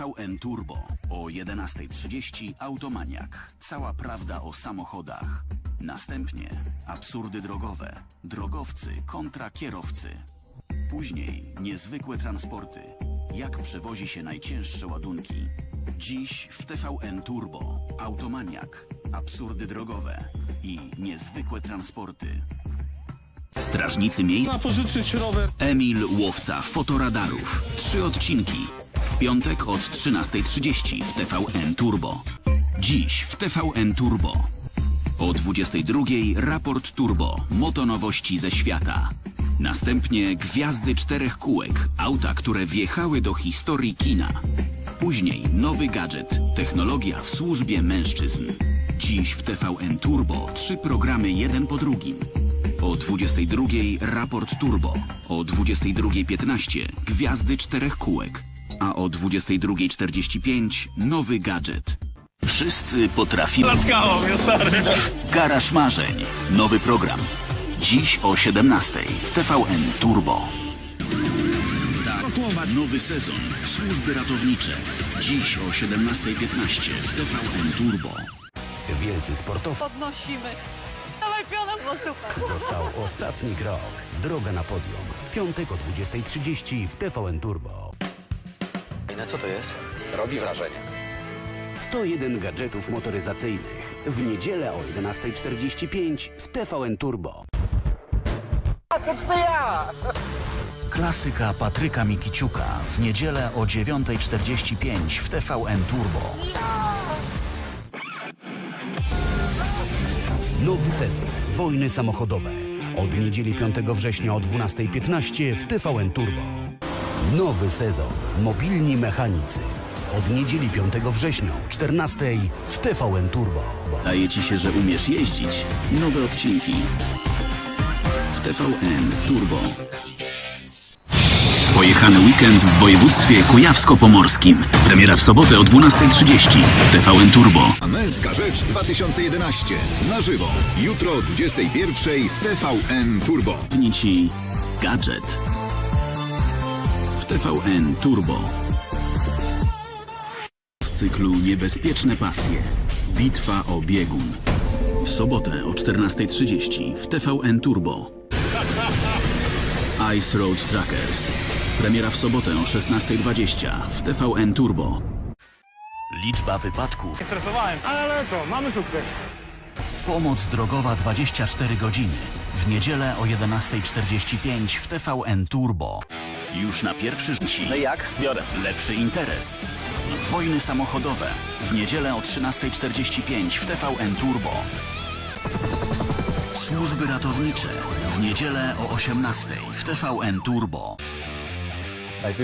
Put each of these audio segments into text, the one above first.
TVN Turbo o 11.30 Automaniak. Cała prawda o samochodach. Następnie absurdy drogowe. Drogowcy kontra kierowcy. Później niezwykłe transporty. Jak przewozi się najcięższe ładunki. Dziś w TVN Turbo Automaniak. Absurdy drogowe i niezwykłe transporty. Strażnicy miejsc. Emil Łowca Fotoradarów. Trzy odcinki. Piątek od 13.30 w TVN Turbo. Dziś w TVN Turbo. O 22.00 raport Turbo. Motonowości ze świata. Następnie gwiazdy czterech kółek. Auta, które wjechały do historii kina. Później nowy gadżet. Technologia w służbie mężczyzn. Dziś w TVN Turbo trzy programy jeden po drugim. O 22.00 raport Turbo. O 22.15 gwiazdy czterech kółek. A o 22.45 nowy gadżet. Wszyscy potrafimy. Zatkało mnie, stary. Garaż Marzeń. Nowy program. Dziś o 17.00 w TVN Turbo. Tak, nowy sezon. Służby ratownicze. Dziś o 17.15 w TVN Turbo. Wielcy sportowcy podnosimy. Dawaj pionem, bo super. został ostatni krok. Droga na podium. W piątek o 20.30 w TVN Turbo. Na co to jest? Robi wrażenie. 101 gadżetów motoryzacyjnych. W niedzielę o 11.45 w TVN Turbo. Klasyka Patryka Mikiciuka w niedzielę o 9.45 w TVN Turbo. Nowy sezon. Wojny samochodowe. Od niedzieli 5 września o 12.15 w TVN Turbo. Nowy sezon. Mobilni mechanicy. Od niedzieli 5 września o 14.00 w TVN Turbo. Daje ci się, że umiesz jeździć. Nowe odcinki w TVN Turbo. Pojechany weekend w województwie kujawsko-pomorskim. Premiera w sobotę o 12.30 w TVN Turbo. A Męska Rzecz 2011 na żywo. Jutro o 21 w TVN Turbo. Zapewni ci gadżet TVN Turbo. Z cyklu Niebezpieczne pasje. Bitwa o biegun. W sobotę o 14.30 w TVN Turbo. Ice Road Trackers. Premiera w sobotę o 16.20 w TVN Turbo. Liczba wypadków. Stresowałem. Ale co, mamy sukces. Pomoc drogowa 24 godziny. W niedzielę o 11.45 w TVN Turbo. Już na pierwszy rzut. No jak? Biorę. Lepszy interes. Wojny samochodowe. W niedzielę o 13.45 w TVN Turbo. Służby ratownicze. W niedzielę o 18.00 w TVN Turbo.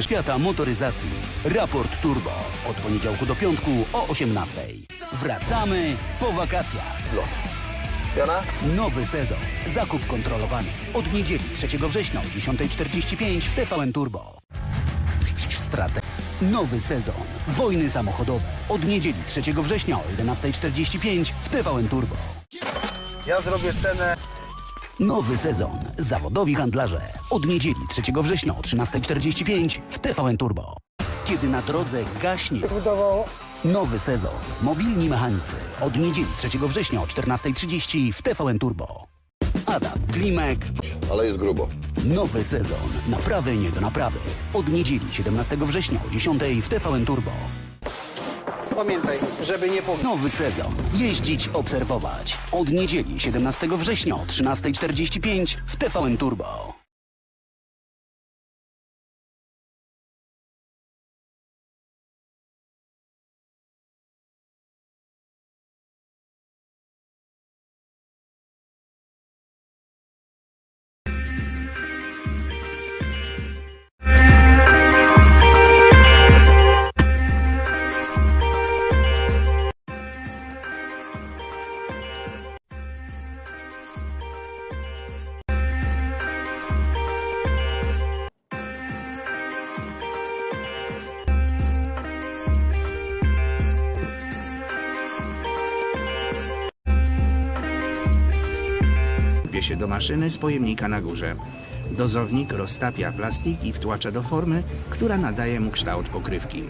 Świata motoryzacji. Raport Turbo. Od poniedziałku do piątku o 18.00. Wracamy po wakacjach. Jana? Nowy sezon. Zakup kontrolowany. Od niedzieli 3 września o 10.45 w TVN Turbo. Strate. Nowy sezon. Wojny samochodowe. Od niedzieli 3 września o 11.45 w TVN Turbo. Ja zrobię cenę. Nowy sezon. Zawodowi handlarze. Od niedzieli 3 września o 13.45 w TVN Turbo. Kiedy na drodze gaśnie. Nowy sezon. Mobilni mechanicy. Od niedzieli 3 września o 14.30 w TVN Turbo. Adam Klimek. Ale jest grubo. Nowy sezon. Naprawy nie do naprawy. Od niedzieli 17 września o 10.00 w TVN Turbo. Pamiętaj, żeby nie pomylić. Nowy sezon. Jeździć, obserwować. Od niedzieli 17 września o 13.45 w TVN Turbo. Czepie się do maszyny z pojemnika na górze. Dozownik roztapia plastik i wtłacza do formy, która nadaje mu kształt pokrywki.